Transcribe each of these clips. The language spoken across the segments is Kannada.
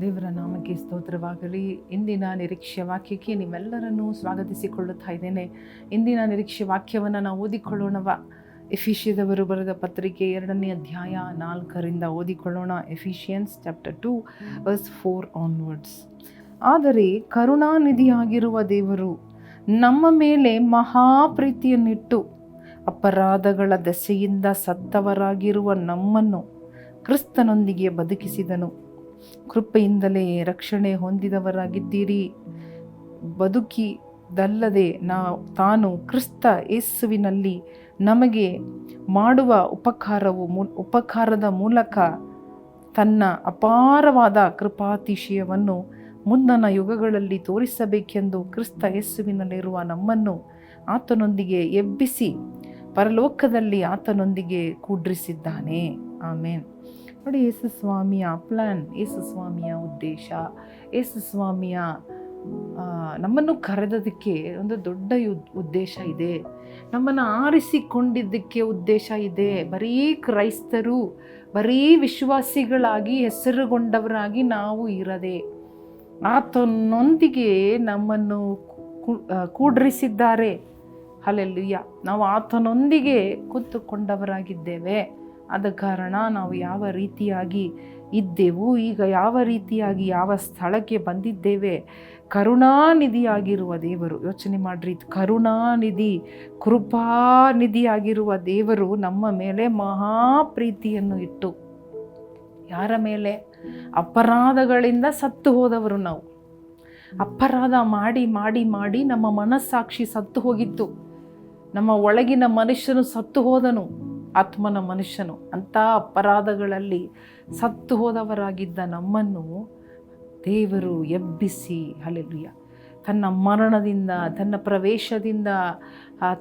ದೇವರ ನಾಮಕ್ಕೆ ಸ್ತೋತ್ರವಾಗಲಿ. ಇಂದಿನ ನಿರೀಕ್ಷೆ ವಾಕ್ಯಕ್ಕೆ ನೀವೆಲ್ಲರನ್ನೂ ಸ್ವಾಗತಿಸಿಕೊಳ್ಳುತ್ತಾ ಇದ್ದೇನೆ. ಇಂದಿನ ನಿರೀಕ್ಷೆ ವಾಕ್ಯವನ್ನು ನಾವು ಓದಿಕೊಳ್ಳೋಣವ. ಎಫಿಷಿಯದವರು ಬರೆದ ಪತ್ರಿಕೆ ಎರಡನೇ ಅಧ್ಯಾಯ ನಾಲ್ಕರಿಂದ ಓದಿಕೊಳ್ಳೋಣ. Ephesians chapter two, verse four onwards. ಆದರೆ ಕರುಣಾನಿಧಿಯಾಗಿರುವ ದೇವರು ನಮ್ಮ ಮೇಲೆ ಮಹಾಪ್ರೀತಿಯನ್ನಿಟ್ಟು ಅಪರಾಧಗಳ ದೆಸೆಯಿಂದ ಸತ್ತವರಾಗಿರುವ ನಮ್ಮನ್ನು ಕ್ರಿಸ್ತನೊಂದಿಗೆ ಬದುಕಿಸಿದನು. ಕೃಪೆಯಿಂದಲೇ ರಕ್ಷಣೆ ಹೊಂದಿದವರಾಗಿದ್ದೀರಿ. ಬದುಕಿದಲ್ಲದೆ ನಾ, ತಾನು ಕ್ರಿಸ್ತ ಯೇಸುವಿನಲ್ಲಿ ನಮಗೆ ಮಾಡುವ ಉಪಕಾರವು ಉಪಕಾರದ ಮೂಲಕ ತನ್ನ ಅಪಾರವಾದ ಕೃಪಾತಿಶಯವನ್ನು ಮುಂದನ ಯುಗಗಳಲ್ಲಿ ತೋರಿಸಬೇಕೆಂದು ಕ್ರಿಸ್ತ ಯೇಸುವಿನಲ್ಲಿರುವ ನಮ್ಮನ್ನು ಆತನೊಂದಿಗೆ ಎಬ್ಬಿಸಿ ಪರಲೋಕದಲ್ಲಿ ಆತನೊಂದಿಗೆ ಕೂಡ್ರಿಸಿದ್ದಾನೆ. ಆಮೇನ್. ನೋಡಿ ಯೇಸು ಸ್ವಾಮಿಯ ಪ್ಲ್ಯಾನ್ ಯೇಸು ಸ್ವಾಮಿಯ ಉದ್ದೇಶ ಯೇಸು ಸ್ವಾಮಿಯ ನಮ್ಮನ್ನು ಕರೆದದಕ್ಕೆ ಒಂದು ದೊಡ್ಡ ಉದ್ದೇಶ ಇದೆ ನಮ್ಮನ್ನು ಆರಿಸಿಕೊಂಡಿದ್ದಕ್ಕೆ ಉದ್ದೇಶ ಇದೆ ಬರೀ ಕ್ರೈಸ್ತರು ಬರೀ ವಿಶ್ವಾಸಿಗಳಾಗಿ ಹೆಸರುಗೊಂಡವರಾಗಿ ನಾವು ಇರದೆ ಆತನೊಂದಿಗೆ ನಮ್ಮನ್ನು ಕೂಡರಿಸಿದ್ದಾರೆ ಅಲ್ಲೆಲ್ಲಿಯ ನಾವು ಆತನೊಂದಿಗೆ ಕೂತುಕೊಂಡವರಾಗಿದ್ದೇವೆ ಆದ ಕಾರಣ ನಾವು ಯಾವ ರೀತಿಯಾಗಿ ಇದ್ದೆವು, ಈಗ ಯಾವ ರೀತಿಯಾಗಿ ಯಾವ ಸ್ಥಳಕ್ಕೆ ಬಂದಿದ್ದೇವೆ? ಕರುಣಾನಿಧಿಯಾಗಿರುವ ದೇವರು, ಯೋಚನೆ ಮಾಡಿರಿ, ಕರುಣಾನಿಧಿ, ಕೃಪಾನಿಧಿಯಾಗಿರುವ ದೇವರು ನಮ್ಮ ಮೇಲೆ ಮಹಾ ಪ್ರೀತಿಯನ್ನು ಇಟ್ಟು, ಯಾರ ಮೇಲೆ? ಅಪರಾಧಗಳಿಂದ ಸತ್ತು ಹೋದವರು ನಾವು. ಅಪರಾಧ ಮಾಡಿ ಮಾಡಿ ಮಾಡಿ ನಮ್ಮ ಮನಸ್ಸಾಕ್ಷಿ ಸತ್ತು ಹೋಗಿತ್ತು. ನಮ್ಮ ಒಳಗಿನ ಮನುಷ್ಯನು ಸತ್ತು ಹೋದನು. ಆತ್ಮನ ಮನುಷ್ಯನು ಅಂಥ ಅಪರಾಧಗಳಲ್ಲಿ ಸತ್ತು ಹೋದವರಾಗಿದ್ದ ನಮ್ಮನ್ನು ದೇವರು ಎಬ್ಬಿಸಿ ಅಲೆಲುಯ್ಯ ತನ್ನ ಮರಣದಿಂದ, ತನ್ನ ಪ್ರವೇಶದಿಂದ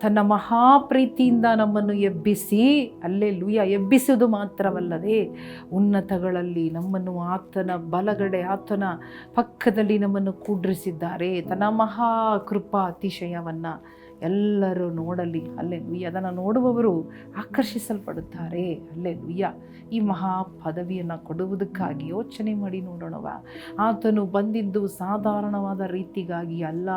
ತನ್ನ ಮಹಾಪ್ರೀತಿಯಿಂದ ನಮ್ಮನ್ನು ಎಬ್ಬಿಸಿ ಅಲ್ಲೇ ಲುಯ್ಯ ಎಬ್ಬಿಸುವುದು ಮಾತ್ರವಲ್ಲದೆ ಉನ್ನತಗಳಲ್ಲಿ ನಮ್ಮನ್ನು ಆತನ ಬಲಗಡೆ, ಆತನ ಪಕ್ಕದಲ್ಲಿ ನಮ್ಮನ್ನು ಕೂಡ್ರಿಸಿದ್ದಾರೆ. ತನ್ನ ಮಹಾ ಕೃಪಾ ಅತಿಶಯವನ್ನು ಎಲ್ಲರೂ ನೋಡಲಿ ಅಲ್ಲೇ ಲುಯ್ಯ ಅದನ್ನು ನೋಡುವವರು ಆಕರ್ಷಿಸಲ್ಪಡುತ್ತಾರೆ ಅಲ್ಲೇ ಲುಯ್ಯ ಈ ಮಹಾ ಪದವಿಯನ್ನು ಕೊಡುವುದಕ್ಕಾಗಿ ಯೋಚನೆ ಮಾಡಿ ನೋಡೋಣವ ಆತನು ಬಂದಿದ್ದು ಸಾಧಾರಣವಾದ ರೀತಿಗಾಗಿ ಅಲ್ಲ,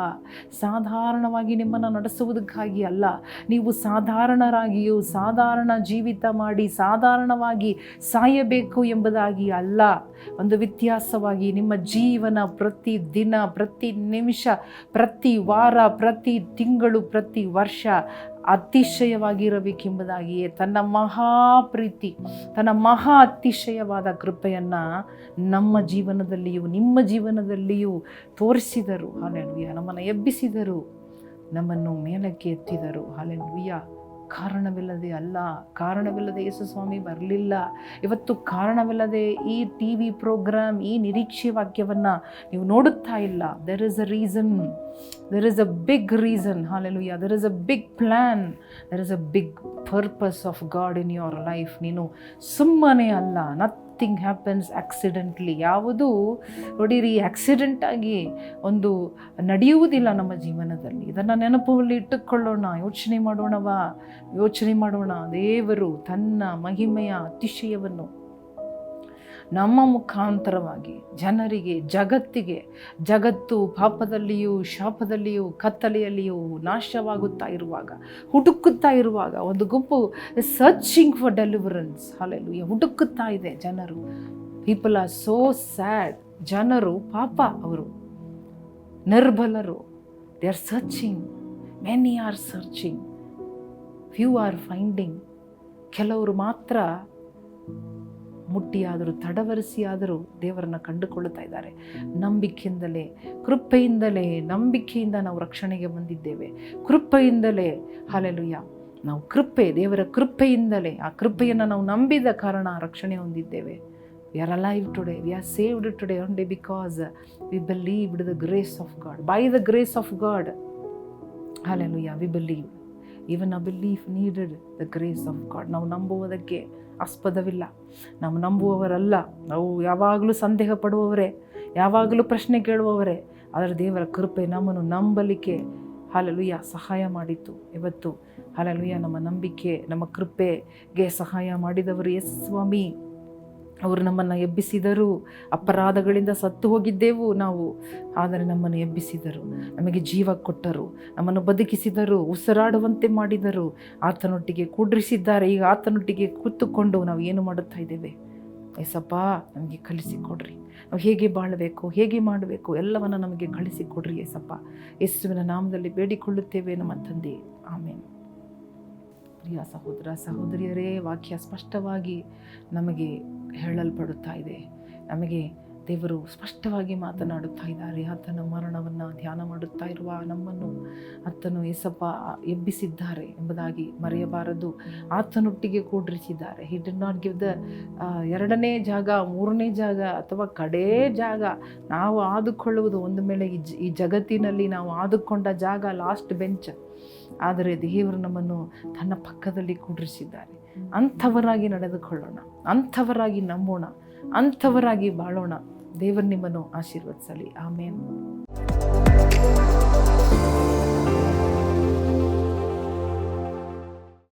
ಸಾಧಾರಣವಾಗಿ ನಿಮ್ಮನ್ನು ನಡೆಸುವುದಕ್ಕಾಗಿ ಅಲ್ಲ. ನೀವು ಸಾಧಾರಣರಾಗಿಯೂ ಸಾಧಾರಣ ಜೀವಿತ ಮಾಡಿ ಸಾಧಾರಣವಾಗಿ ಸಾಯಬೇಕು ಎಂಬುದಾಗಿ ಅಲ್ಲ. ಒಂದು ವ್ಯತ್ಯಾಸವಾಗಿ ನಿಮ್ಮ ಜೀವನ ಪ್ರತಿ ದಿನ, ಪ್ರತಿ ನಿಮಿಷ, ಪ್ರತಿ ವಾರ, ಪ್ರತಿ ತಿಂಗಳು ಪ್ರತಿ ವರ್ಷ ಅತಿಶಯವಾಗಿರಬೇಕೆಂಬುದಾಗಿಯೇ ತನ್ನ ಮಹಾ ಪ್ರೀತಿ, ತನ್ನ ಮಹಾ ಅತಿಶಯವಾದ ಕೃಪೆಯನ್ನು ನಮ್ಮ ಜೀವನದಲ್ಲಿಯೂ, ನಿಮ್ಮ ಜೀವನದಲ್ಲಿಯೂ ತೋರಿಸಿದರು. ಹಾಲೆಲುಯ್ಯ ನಮ್ಮನ್ನು ಎಬ್ಬಿಸಿದರು. ನಮ್ಮನ್ನು ಮೇಲಕ್ಕೆ ಎತ್ತಿದರು. ಹಾಲೆಲುಯ್ಯ ಕಾರಣವಿಲ್ಲದೆ ಅಲ್ಲ, ಕಾರಣವಿಲ್ಲದೆ ಯೇಸು ಸ್ವಾಮಿ ಬರಲಿಲ್ಲ. ಇವತ್ತು ಕಾರಣವಿಲ್ಲದೆ ಈ ಟಿ ವಿ ಪ್ರೋಗ್ರಾಮ್ ಈ ನಿರೀಕ್ಷೆ ವಾಕ್ಯವನ್ನು ನೀವು ನೋಡುತ್ತಾ ಇಲ್ಲ. There is a reason there is a big reason hallelujah there is a big plan there is a big purpose of God in your life ನೀನು ಸುಮ್ಮನೆ ಅಲ್ಲ. ನಥಿಂಗ್ ಹ್ಯಾಪನ್ಸ್ ಆಕ್ಸಿಡೆಂಟ್ಲಿ ಯಾವುದು? ನೋಡಿರಿ ಆಕ್ಸಿಡೆಂಟಾಗಿ ಒಂದು ನಡೆಯುವುದಿಲ್ಲ ನಮ್ಮ ಜೀವನದಲ್ಲಿ. ಇದನ್ನು ನೆನಪಲ್ಲಿ ಇಟ್ಟುಕೊಳ್ಳೋಣ, ಯೋಚನೆ ಮಾಡೋಣವಾ? ಯೋಚನೆ ಮಾಡೋಣ. ದೇವರು ತನ್ನ ಮಹಿಮೆಯ ಅತಿಶಯವನ್ನು ನಮ್ಮ ಮುಖಾಂತರವಾಗಿ ಜನರಿಗೆ, ಜಗತ್ತಿಗೆ, ಜಗತ್ತು ಪಾಪದಲ್ಲಿಯೂ, ಶಾಪದಲ್ಲಿಯೂ, ಕತ್ತಲೆಯಲ್ಲಿಯೂ ನಾಶವಾಗುತ್ತಾ ಇರುವಾಗ, ಹುಡುಕುತ್ತಾ ಇರುವಾಗ, ಒಂದು ಗುಂಪು ಸರ್ಚಿಂಗ್ ಫಾರ್ ಡೆಲಿವರೆನ್ಸ್ ಅಲ್ಲೆಲ್ಲೂ ಹುಡುಕುತ್ತಾ ಇದೆ ಜನರು. ಪೀಪಲ್ ಆರ್ ಸೋ ಸ್ಯಾಡ್ ಜನರು, ಪಾಪ ಅವರು, ನಿರ್ಬಲರು they are searching many are searching few are finding ಕೆಲವರು ಮಾತ್ರ ಮುಟ್ಟಿಯಾದರೂ, ತಡವರಿಸಿಯಾದರೂ ದೇವರನ್ನು ಕಂಡುಕೊಳ್ಳುತ್ತಾ ಇದ್ದಾರೆ. ನಂಬಿಕೆಯಿಂದಲೇ, ಕೃಪೆಯಿಂದಲೇ, ನಂಬಿಕೆಯಿಂದ ನಾವು ರಕ್ಷಣೆಗೆ ಬಂದಿದ್ದೇವೆ. ಕೃಪೆಯಿಂದಲೇ ಹಾಲೆಲುಯ್ಯ ನಾವು ಕೃಪೆ, ದೇವರ ಕೃಪೆಯಿಂದಲೇ, ಆ ಕೃಪೆಯನ್ನು ನಾವು ನಂಬಿದ ಕಾರಣ ರಕ್ಷಣೆ ಹೊಂದಿದ್ದೇವೆ. We are alive today we are saved today day because we believed the grace of God by the grace of God hallelujah we believe even a belief needed the grace of God ನಾವು ನಂಬುವುದಕ್ಕೆ ಆಸ್ಪದವಿಲ್ಲ. ನಾವು ನಂಬುವವರಲ್ಲ. ನಾವು ಯಾವಾಗಲೂ ಸಂದೇಹ ಪಡುವವರೇ ಯಾವಾಗಲೂ ಪ್ರಶ್ನೆ ಕೇಳುವವರೇ. ಆದರೆ ದೇವರ ಕೃಪೆ ನಮ್ಮನ್ನು ನಂಬಲಿಕ್ಕೆ ಹಾಲಲುಯ್ಯ ಸಹಾಯ ಮಾಡಿತ್ತು. ಇವತ್ತು ಹಾಲಲುಯ್ಯ ನಮ್ಮ ನಂಬಿಕೆ, ನಮ್ಮ ಕೃಪೆಗೆ ಸಹಾಯ ಮಾಡಿದವರು ಎಸ್ ಸ್ವಾಮಿ. ಅವರು ನಮ್ಮನ್ನು ಎಬ್ಬಿಸಿದರು. ಅಪರಾಧಗಳಿಂದ ಸತ್ತು ಹೋಗಿದ್ದೆವು ನಾವು. ಆದರೆ ನಮ್ಮನ್ನು ಎಬ್ಬಿಸಿದರು. ನಮಗೆ ಜೀವ ಕೊಟ್ಟರು. ನಮ್ಮನ್ನು ಬದುಕಿಸಿದರು. ಉಸಿರಾಡುವಂತೆ ಮಾಡಿದರು. ಆತನೊಟ್ಟಿಗೆ ಕೂಡ್ರಿಸಿದ್ದಾರೆ ಈಗ ಆತನೊಟ್ಟಿಗೆ ಕೂತುಕೊಂಡು ನಾವು ಏನು ಮಾಡುತ್ತಾ ಇದ್ದೇವೆ? ಎಸಪ್ಪ ನಮಗೆ ಕಲಿಸಿಕೊಡ್ರಿ ನಾವು ಹೇಗೆ ಬಾಳಬೇಕು? ಹೇಗೆ ಮಾಡಬೇಕು? ಎಲ್ಲವನ್ನು ನಮಗೆ ಕಳಿಸಿಕೊಡ್ರಿ ಎಸಪ್ಪ ಯೇಸುವಿನ ನಾಮದಲ್ಲಿ ಬೇಡಿಕೊಳ್ಳುತ್ತೇವೆ ನಮ್ಮ ತಂದೆ. ಆಮೇಲೆ ಪ್ರಿಯ ಸಹೋದರ, ಸಹೋದರಿಯರೇ, ವಾಕ್ಯ ಸ್ಪಷ್ಟವಾಗಿ ನಮಗೆ ಹೇಳಲ್ಪಡುತ್ತಾ ಇದೆ. ನಮಗೆ ದೇವರು ಸ್ಪಷ್ಟವಾಗಿ ಮಾತನಾಡುತ್ತಾ ಇದ್ದಾರೆ. ಆತನ ಮರಣವನ್ನು ಧ್ಯಾನ ಮಾಡುತ್ತಾ ಇರುವ ನಮ್ಮನ್ನು ಆತನು ಏಸಪ್ಪ ಎಬ್ಬಿಸಿದ್ದಾರೆ ಎಂಬುದಾಗಿ ಮರೆಯಬಾರದು. ಆತನೊಟ್ಟಿಗೆ ಕೂಡ್ರಿಸಿದ್ದಾರೆ. He did not give the ಎರಡನೇ ಜಾಗ, ಮೂರನೇ ಜಾಗ ಅಥವಾ ಕಡೇ ಜಾಗ. ನಾವು ಆದುಕೊಳ್ಳುವುದು ಒಂದು ಮೇಲೆ ಈ ಜಗತ್ತಿನಲ್ಲಿ ನಾವು ಆದುಕೊಂಡ ಜಾಗ ಲಾಸ್ಟ್ ಬೆಂಚ್ ಆದರೆ ದೇವರು ನಮ್ಮನ್ನು ತನ್ನ ಪಕ್ಕದಲ್ಲಿ ಕೂಡ್ರಿಸಿದ್ದಾರೆ. ಅಂಥವರಾಗಿ ನಡೆದುಕೊಳ್ಳೋಣ ಅಂಥವರಾಗಿ ನಂಬೋಣ ಅಂಥವರಾಗಿ ಬಾಳೋಣ. ದೇವರು ನಿಮ್ಮನ್ನು ಆಶೀರ್ವದಿಸಲಿ. ಆಮೇನ್.